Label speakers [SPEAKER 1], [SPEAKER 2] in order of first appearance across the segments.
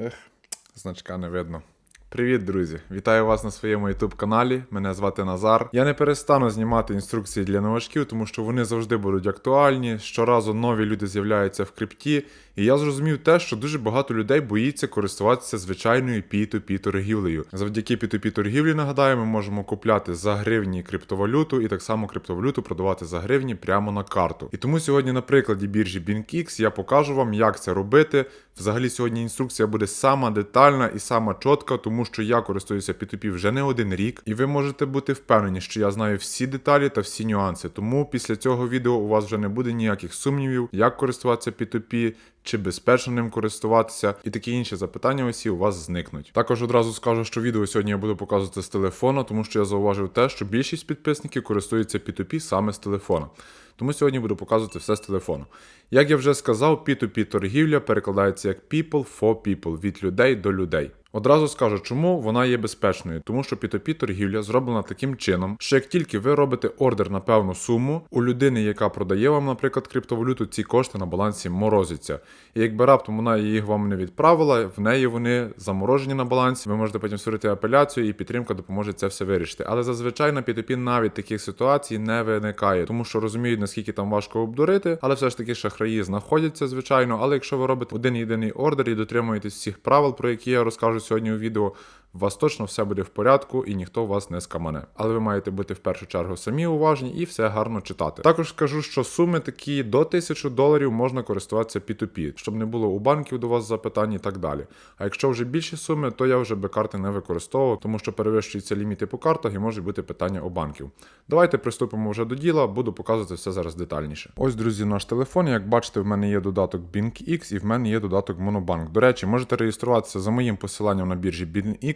[SPEAKER 1] Ех, значка не видно. Привіт, друзі! Вітаю вас на своєму youtube каналі. Мене звати Назар. Я не перестану знімати інструкції для новачків, тому що вони завжди будуть актуальні. Щоразу нові люди з'являються в крипті. І я зрозумів те, що дуже багато людей боїться користуватися звичайною P2P торгівлею. Завдяки P2P торгівлі, нагадаю, ми можемо купляти за гривні криптовалюту і так само криптовалюту продавати за гривні прямо на карту. І тому сьогодні на прикладі біржі BinkX я покажу вам, як це робити. Взагалі сьогодні інструкція буде сама детальна і сама чітка, тому що я користуюся P2P вже не один рік, і ви можете бути впевнені, що я знаю всі деталі та всі нюанси. Тому після цього відео у вас вже не буде ніяких сумнівів, як користуватися P2P, чи безпечно ним користуватися, і такі інші запитання усі у вас зникнуть. Також одразу скажу, що відео сьогодні я буду показувати з телефона, тому що я зауважив те, що більшість підписників користуються P2P саме з телефона. Тому сьогодні буду показувати все з телефону. Як я вже сказав, P2P торгівля перекладається як people for people від людей до людей. Одразу скажу, чому вона є безпечною, тому що P2P торгівля зроблена таким чином, що як тільки ви робите ордер на певну суму, у людини, яка продає вам, наприклад, криптовалюту, ці кошти на балансі морозяться. І якби раптом вона їх вам не відправила, в неї вони заморожені на балансі. Ви можете потім створити апеляцію, і підтримка допоможе це все вирішити. Але зазвичай на P2P навіть таких ситуацій не виникає, тому що розуміють, наскільки там важко обдурити, але все ж таки шахраї знаходяться, звичайно. Але якщо ви робите один єдиний ордер і дотримуєтесь всіх правил, про які я розкажу сьогодні у відео, у вас точно все буде в порядку і ніхто вас не скамане. Але ви маєте бути в першу чергу самі уважні і все гарно читати. Також скажу, що суми такі до 1000 доларів можна користуватися P2P, щоб не було у банків до вас запитань і так далі. А якщо вже більші суми, то я вже би карти не використовував, тому що перевищуються ліміти по картах і можуть бути питання у банків. Давайте приступимо вже до діла, буду показувати все зараз детальніше. Ось, друзі, наш телефон. Як бачите, в мене є додаток BinkX і в мене є додаток Monobank. До речі, можете реєструватися за моїм посиланням на біржі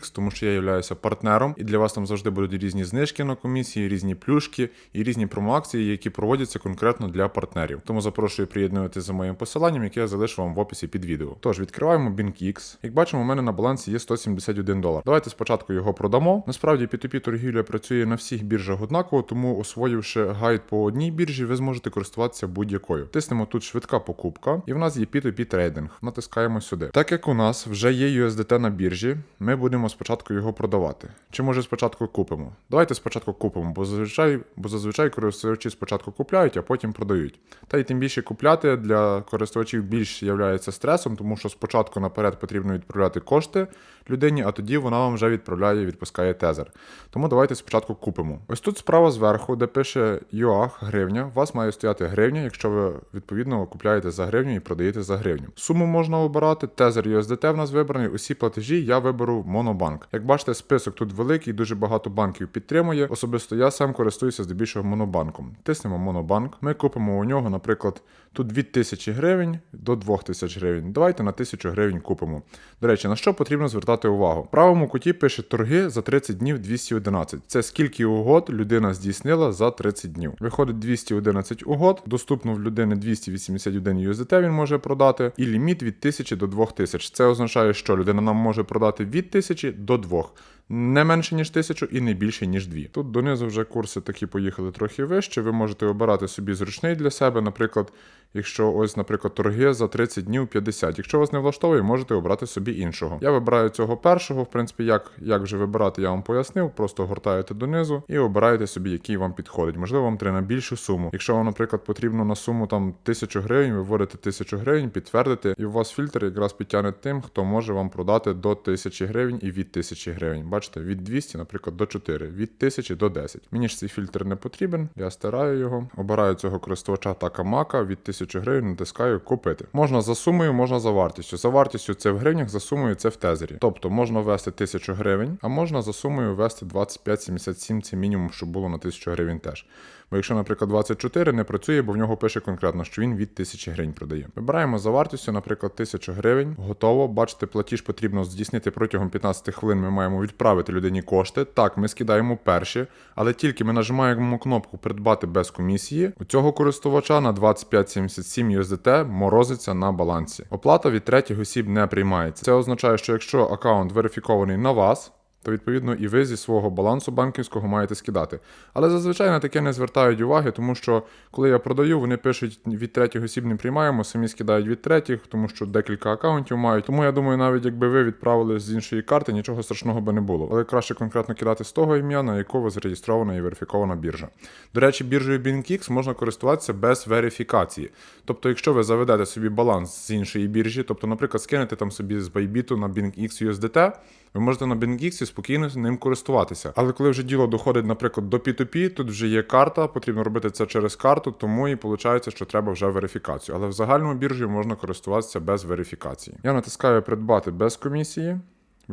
[SPEAKER 1] BinkX, тому що я являюся партнером, і для вас там завжди будуть різні знижки на комісії, різні плюшки і різні промоакції, які проводяться конкретно для партнерів. Тому запрошую приєднуватися за моїм посиланням, яке я залишу вам в описі під відео. Тож відкриваємо BinkX. Як бачимо, у мене на балансі є 171 долар. Давайте спочатку його продамо. Насправді P2P торгівля працює на всіх біржах однаково, тому освоївши гайд по одній біржі, ви зможете користуватися будь-якою. Тиснемо тут швидка покупка, і в нас є P2P трейдинг. Натискаємо сюди. Так як у нас вже є USDT на біржі, ми будемо спочатку його продавати. Чи може спочатку купимо? Давайте спочатку купимо, бо зазвичай, бо зазвичай користувачі спочатку купляють, а потім продають. Та й тим більше купляти для користувачів більш є стресом, тому що спочатку наперед потрібно відправляти кошти людині, а тоді вона вам вже відправляє відпускає тезер. Тому давайте спочатку купимо. Ось тут справа зверху, де пише ЮАХ гривня, у вас має стояти гривня, якщо ви відповідно купляєте за гривню і продаєте за гривню. Суму можна обирати, тезер USDT в нас вибраний, усі платежі я виберу Монобанк. Як бачите, список тут великий, дуже багато банків підтримує. Особисто я сам користуюся здебільшого монобанком. Тиснемо Монобанк. Ми купимо у нього, наприклад, тут від 1000 гривень до 2000 гривень. Давайте на 1000 гривень купимо. До речі, на що потрібно звертати увагу? В правому куті пише торги за 30 днів 211. Це скільки угод людина здійснила за 30 днів. Виходить 211 угод, доступно в людини 281 USDT він може продати, і ліміт від 1000 до 2000. Це означає, що людина нам може продати від 1000 до 2. Не менше, ніж 1000 і не більше, ніж 2. Тут донизу вже курси такі поїхали трохи вище. Ви можете обирати собі зручний для себе, наприклад, якщо ось, наприклад, торги за 30 днів 50. Якщо вас не влаштовує, можете обрати собі іншого. Я вибираю цього першого. В принципі, як, як вже вибирати, я вам пояснив. Просто гортаєте донизу і обираєте собі, який вам підходить. Можливо, вам треба на більшу суму. Якщо вам, наприклад, потрібно на суму там 1000 гривень, ви вводите 1000 гривень, підтвердите, і у вас фільтр якраз підтягне тим, хто може вам продати до 1000 гривень і від 1000 гривень. Бачите, від 200, наприклад, до 4, від 1000 до 10. Мені ж цей фільтр не потрібен, я стираю його, обираю цього користувача Такамака, від 1000 гривень натискаю купити. Можна за сумою, можна за вартістю. За вартістю це в гривнях, за сумою це в тезері. Тобто можна ввести 1000 гривень, а можна за сумою ввести 25,77, це мінімум, щоб було на 1000 гривень теж. Бо якщо, наприклад, 24 не працює, бо в нього пише конкретно, що він від 1000 гривень продає. Вибираємо за вартістю, наприклад, 1000 гривень. Готово. Бачите, платіж потрібно здійснити протягом 15 хвилин. Ми маємо відправити людині кошти. Так, ми скидаємо перші, але тільки ми нажимаємо кнопку Придбати без комісії. У цього користувача на 2577 USDT морозиться на балансі. Оплата від третіх осіб не приймається. Це означає, що якщо аккаунт верифікований на вас. То відповідно і ви зі свого балансу банківського маєте скидати. Але зазвичай на таке не звертають уваги, тому що коли я продаю, вони пишуть від третіх осіб не приймаємо, самі скидають від третіх, тому що декілька акаунтів мають. Тому я думаю, навіть якби ви відправили з іншої карти, нічого страшного би не було. Але краще конкретно кидати з того ім'я, на якого зареєстрована і верифікована біржа. До речі, біржею BinkX можна користуватися без верифікації. Тобто, якщо ви заведете собі баланс з іншої біржі, тобто, наприклад, скинете там собі з Bybit на BinkX USDT, ви можете на BinkX спокійно ним користуватися. Але коли вже діло доходить, наприклад, до P2P, тут вже є карта, потрібно робити це через карту, тому і виходить, що треба вже верифікацію. Але в загальному біржі можна користуватися без верифікації. Я натискаю придбати без комісії.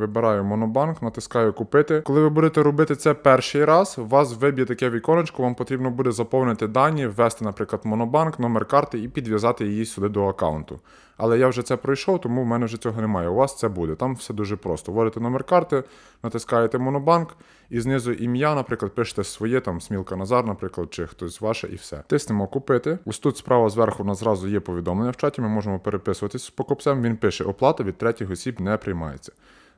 [SPEAKER 1] Вибираю монобанк, натискаю купити. Коли ви будете робити це перший раз, у вас виб'є таке віконечко, вам потрібно буде заповнити дані, ввести, наприклад, монобанк, номер карти і підв'язати її сюди до аккаунту. Але я вже це пройшов, тому в мене вже цього немає. У вас це буде. Там все дуже просто. Вводите номер карти, натискаєте монобанк, і знизу ім'я, наприклад, пишете своє, там Смілка Назар, наприклад, чи хтось ваше, і все. Тиснемо купити. Ось тут справа зверху у нас зразу є повідомлення в чаті. Ми можемо переписуватись з покупцем. Він пише: оплата від третіх осіб не приймається.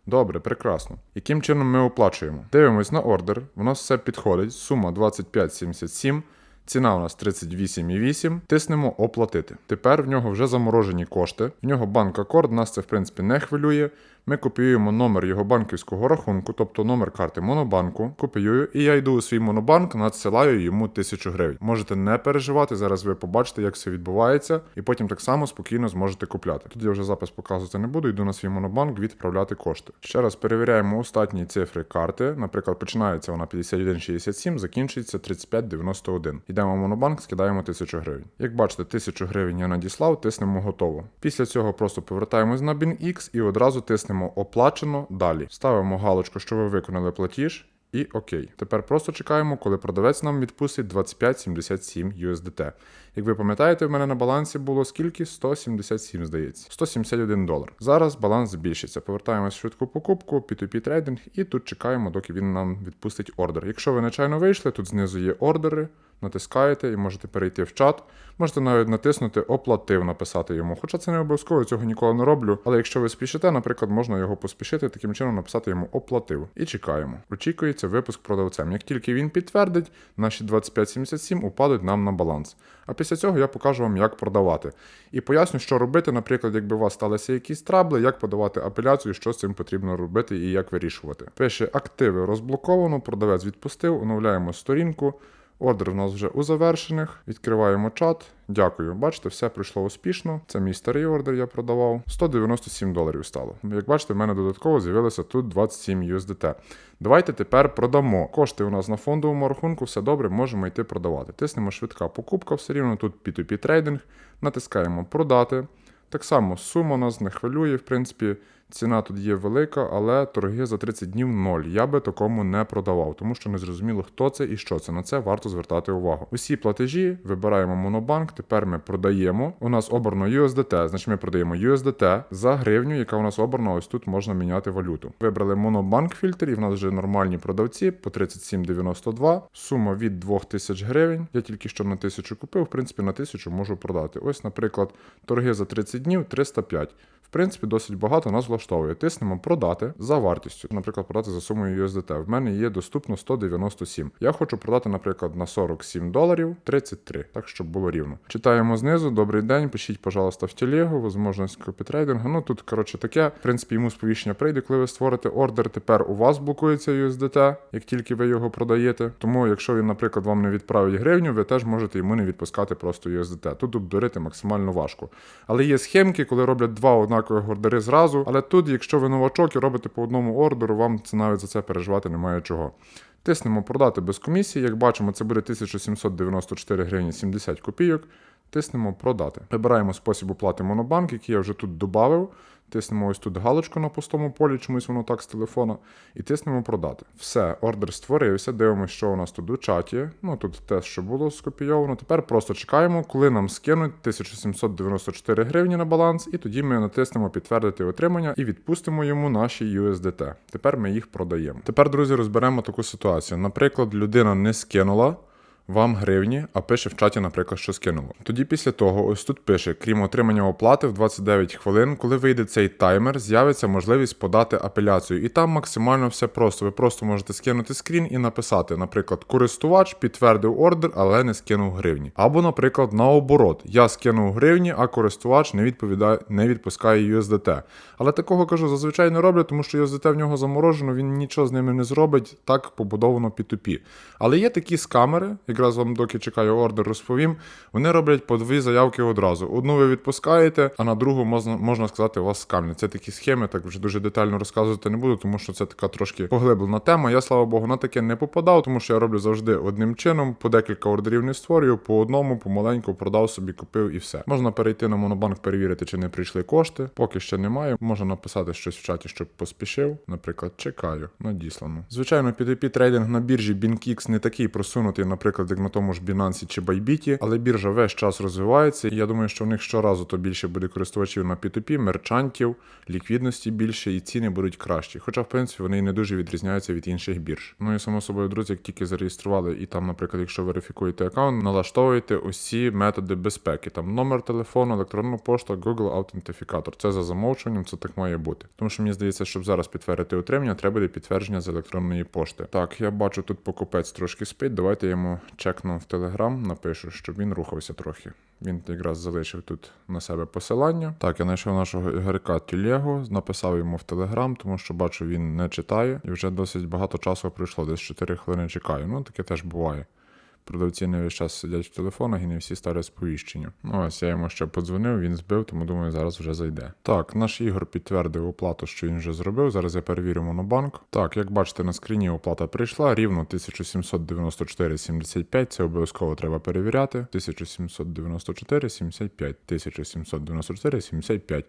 [SPEAKER 1] Добре, прекрасно. Яким чином ми оплачуємо? Дивимось на ордер, в нас все підходить, сума 25,77, ціна у нас 38,8. Тиснемо оплатити. Тепер в нього вже заморожені кошти, в нього банк акорд, нас це в принципі не хвилює. Ми копіюємо номер його банківського рахунку, тобто номер карти Монобанку, копіюю, і я йду у свій монобанк, надсилаю йому 1000 гривень. Можете не переживати, зараз ви побачите, як все відбувається, і потім так само спокійно зможете купляти. Тут я вже запис показувати не буду, йду на свій монобанк відправляти кошти. Ще раз перевіряємо остатні цифри карти. Наприклад, починається вона 51,67, закінчується 35,91. Йдемо в монобанк, скидаємо 1000 гривень. Як бачите, 1000 гривень я надіслав, тиснемо готово. Після цього просто повертаємось на BinX і одразу тиснемо оплачено далі. Ставимо галочку, що ви виконали платіж. І окей. Тепер просто чекаємо, коли продавець нам відпустить 25,77 USDT. Як ви пам'ятаєте, в мене на балансі було скільки? 177, здається. 171 долар. Зараз баланс збільшиться. Повертаємось в швидку покупку, P2P трейдинг, і тут чекаємо, доки він нам відпустить ордер. Якщо ви нечайно вийшли, тут знизу є ордери. Натискаєте і можете перейти в чат. Можете навіть натиснути Оплатив, написати йому. Хоча це не обов'язково, цього ніколи не роблю. Але якщо ви спішите, наприклад, можна його поспішити, таким чином написати йому оплатив. І чекаємо. Очікується випуск продавцем. Як тільки він підтвердить, наші 2577 упадуть нам на баланс. А після цього я покажу вам, як продавати. І поясню, що робити, наприклад, якби у вас сталися якісь трабли, як подавати апеляцію, що з цим потрібно робити і як вирішувати. Пише активи розблоковано, продавець відпустив, оновляємо сторінку. Ордер у нас вже у завершених. Відкриваємо чат. Дякую. Бачите, все пройшло успішно. Це мій старий ордер, я продавав. 197 доларів стало. Як бачите, в мене додатково з'явилося тут 27 USDT. Давайте тепер продамо. Кошти у нас на фондовому рахунку, все добре, можемо йти продавати. Тиснемо швидка покупка, все рівно тут P2P трейдинг. Натискаємо продати. Так само сума нас не хвилює, в принципі, ціна тут є велика, але торги за 30 днів ноль. Я би такому не продавав, тому що не зрозуміло, хто це і що це. На це варто звертати увагу. Усі платежі вибираємо монобанк. Тепер ми продаємо. У нас обрано USDT, значить ми продаємо USDT за гривню, яка у нас обрана. Ось тут можна міняти валюту. Вибрали монобанк фільтр, і в нас вже нормальні продавці по 37,92. Сума від 2000 гривень. Я тільки що на 1000 купив. В принципі, на 1000 можу продати. Ось, наприклад, торги за 30 днів 305. Принципі, досить багато нас влаштовує. Тиснемо продати за вартістю. Наприклад, продати за сумою USDT. В мене є доступно 197. Я хочу продати, наприклад, на 47 доларів 33, так щоб було рівно. Читаємо знизу. Добрий день. Пишіть, пожалуйста, в телегу, возможність копітрейдингу. Ну тут, коротше, таке. В принципі, йому сповіщення прийде, коли ви створите ордер. Тепер у вас блокується USDT, як тільки ви його продаєте. Тому, якщо він, наприклад, вам не відправить гривню, ви теж можете йому не відпускати просто USDT. Тут обдурити максимально важко. Але є схемки, коли роблять два однакові ордери зразу. Але тут, якщо ви новачок і робите по одному ордеру, вам це навіть за це переживати немає чого. Тиснемо продати без комісії. Як бачимо, це буде 1794 гривні 70 копійок. Тиснемо продати. Вибираємо спосіб оплати монобанк, який я вже тут додав. Тиснемо ось тут галочку на пустому полі, чомусь воно так з телефона, і тиснемо продати. Все, ордер створився. Дивимося, що у нас тут у чаті. Ну тут те, що було скопійовано. Тепер просто чекаємо, коли нам скинуть 1794 гривні на баланс, і тоді ми натиснемо підтвердити отримання і відпустимо йому наші USDT. Тепер ми їх продаємо. Тепер, друзі, розберемо таку ситуацію. Наприклад, людина не скинула. Вам гривні, а пише в чаті, наприклад, що скинуло. Тоді після того, ось тут пише, крім отримання оплати в 29 хвилин, коли вийде цей таймер, з'явиться можливість подати апеляцію. І там максимально все просто. Ви просто можете скинути скрін і написати, наприклад, користувач підтвердив ордер, але не скинув гривні. Або, наприклад, наоборот, я скинув гривні, а користувач не відповідає, не відпускає USDT. Але такого кажу, зазвичай не роблять, тому що USDT в нього заморожено, він нічого з ними не зробить. Так побудовано P2P. Але є такі скамери, якраз вам доки чекаю ордер, розповім. Вони роблять по дві заявки одразу. Одну ви відпускаєте, а на другу можна, можна сказати, вас скамлять. Це такі схеми, так вже дуже детально розказувати не буду, тому що це така трошки поглиблена тема. Я, слава Богу, на таке не попадав, тому що я роблю завжди одним чином, по декілька ордерів не створюю, по одному, помаленьку продав собі, купив і все. Можна перейти на монобанк, перевірити, чи не прийшли кошти. Поки ще немає. Можна написати щось в чаті, щоб поспішив. Наприклад, чекаю, надіслано. Звичайно, P2P трейдинг на біржі BinkX не такий просунутий, наприклад, як на тому ж Binance чи Bybit, але біржа весь час розвивається. І я думаю, що в них щоразу то більше буде користувачів на P2P, мерчантів, ліквідності більше і ціни будуть кращі. Хоча, в принципі, вони не дуже відрізняються від інших бірж. Ну і само собою, друзі, як тільки зареєстрували, і там, наприклад, якщо верифікуєте аккаунт, налаштовуєте усі методи безпеки. Там номер телефону, електронну пошту, Google аутентифікатор. Це за замовчуванням, це так має бути. Тому що мені здається, щоб зараз підтвердити отримання, треба буде підтвердження з електронної пошти. Так, я бачу, тут покупець трошки спить. Давайте йому чекну в Телеграм, напишу, щоб він рухався трохи. Він якраз залишив тут на себе посилання. Так, я знайшов нашого Ігорка Тюлєго, написав йому в Телеграм, тому що бачу, він не читає, і вже досить багато часу пройшло, десь 4 хвилини чекаю. Ну, таке теж буває. Продавці не весь час сидять в телефонах і не всі ставлять сповіщення. Ну, ось я йому ще подзвонив, він збив, тому думаю, зараз вже зайде. Так, наш Ігор підтвердив оплату, що він вже зробив. Зараз я перевірю монобанк. Так, як бачите, на скріні оплата прийшла рівно 1794,75. Це обов'язково треба перевіряти. 1794,75. 1794,75.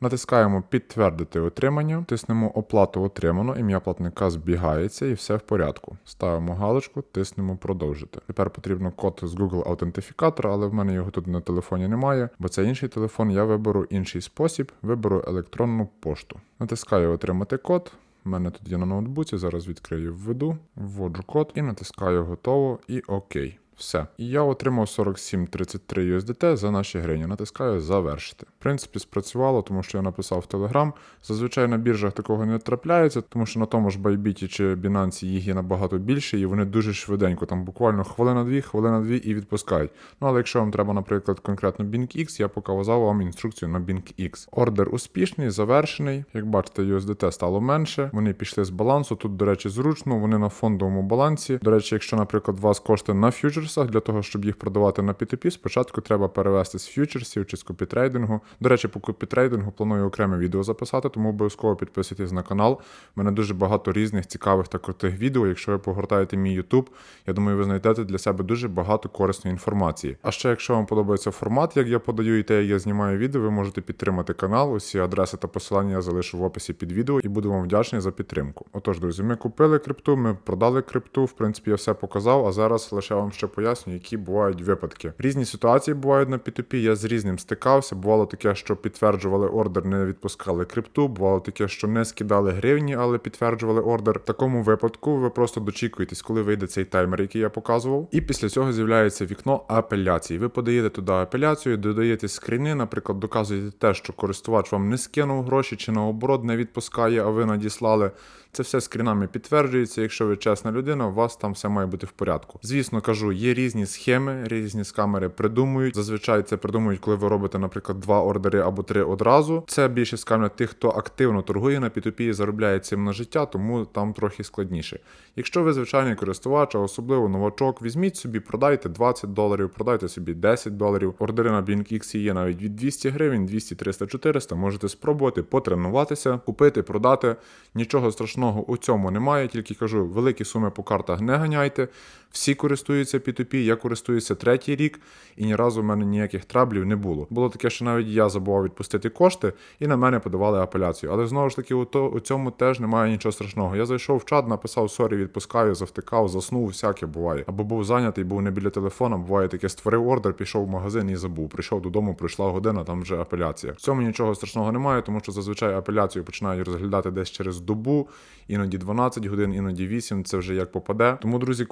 [SPEAKER 1] Натискаємо підтвердити отримання, тиснемо оплату отримано, ім'я платника збігається і все в порядку. Ставимо галочку, тиснемо продовжити. Тепер потрібно код з Google аутентифікатора, але в мене його тут на телефоні немає, бо це інший телефон. Я виберу інший спосіб, виберу електронну пошту. Натискаю отримати код. У мене тут є на ноутбуці, зараз відкрию, введу, вводжу код і натискаю готово і ОК. Все. І я отримав 47,33 USDT за наші гривні. Натискаю завершити. В принципі, спрацювало, тому що я написав в Telegram. Зазвичай на біржах такого не трапляється, тому що на тому ж Bybit чи Binance їх є набагато більше, і вони дуже швиденько, там буквально хвилина-дві, хвилина-дві і відпускають. Ну але якщо вам треба, наприклад, конкретно BinkX, я показав вам інструкцію на BinkX. Ордер успішний, завершений. Як бачите, USDT стало менше. Вони пішли з балансу. Тут, до речі, зручно, вони на фондовому балансі. До речі, якщо, наприклад, у вас кошти на фьючерсах, для того, щоб їх продавати на P2P, спочатку треба перевести з фьючерсів чи з копітрейдингу. До речі, по копітрейдингу планую окреме відео записати, тому обов'язково підписуйтесь на канал. У мене дуже багато різних цікавих та крутих відео. Якщо ви погортаєте мій YouTube, я думаю, ви знайдете для себе дуже багато корисної інформації. А ще, якщо вам подобається формат, як я подаю і те, як я знімаю відео, ви можете підтримати канал. Усі адреси та посилання я залишу в описі під відео і буду вам вдячний за підтримку. Отож, друзі, ми купили крипту, ми продали крипту. В принципі, я все показав, а зараз лише вам ще поясню, які бувають випадки. Різні ситуації бувають на P2P, я з різним стикався. Бувало таке, що підтверджували ордер, не відпускали крипту. Бувало таке, що не скидали гривні, але підтверджували ордер. В такому випадку ви просто дочікуєтесь, коли вийде цей таймер, який я показував. І після цього з'являється вікно апеляції. Ви подаєте туди апеляцію, додаєте скріни, наприклад, доказуєте те, що користувач вам не скинув гроші чи наоборот не відпускає, а ви надіслали. Це все скрінами підтверджується. Якщо ви чесна людина, у вас там все має бути в порядку. Звісно, кажу, є різні схеми, різні скамери придумують. Зазвичай це придумують, коли ви робите, наприклад, два ордери або три одразу. Це більше скамля тих, хто активно торгує на P2P і заробляє цим на життя, тому там трохи складніше. Якщо ви звичайний користувач, а особливо новачок, візьміть собі, продайте 20 доларів, продайте собі 10 доларів. Ордери на BlinkX є навіть від 200 гривень, 200, 300, 400. Можете спробувати потренуватися, купити, продати. Нічого страшного у цьому немає. Тільки кажу, великі суми по картах не ганяйте. Всі користуються P2P, я користуюся третій рік, і ні разу в мене ніяких траблів не було. Було таке, що навіть я забував відпустити кошти, і на мене подавали апеляцію. Але знову ж таки, у, то, у цьому теж немає нічого страшного. Я зайшов в чат, написав сорі, відпускаю, завтикав, заснув, всяке буває. Або був зайнятий, був не біля телефона. Буває таке, створив ордер, пішов в магазин і забув. Прийшов додому, прийшла година, там вже апеляція. В цьому нічого страшного немає, тому що зазвичай апеляцію починають розглядати десь через добу, іноді 12 годин, іноді 8, Це вже як попаде. Тому, друзі,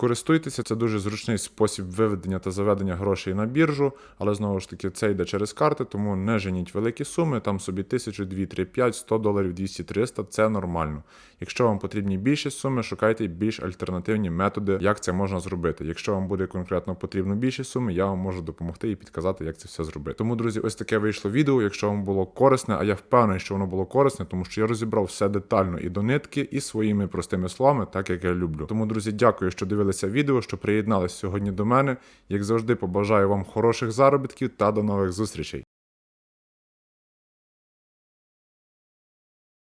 [SPEAKER 1] користуйтеся, це дуже зручний спосіб виведення та заведення грошей на біржу, але знову ж таки це йде через карти, тому не женіть великі суми, там собі 1000, 2, 3, 5, 100 доларів, 200, 300 це нормально. Якщо вам потрібні більші суми, шукайте більш альтернативні методи, як це можна зробити. Якщо вам буде конкретно потрібно більші суми, я вам можу допомогти і підказати, як це все зробити. Тому, друзі, ось таке вийшло відео. Якщо вам було корисне, а я впевнений, що воно було корисне, тому що я розібрав все детально і до нитки, і своїми простими словами, так як я люблю. Тому, друзі, дякую, що дивилися відео, що приєдналися сьогодні до мене. Як завжди, побажаю вам хороших заробітків та до нових зустрічей.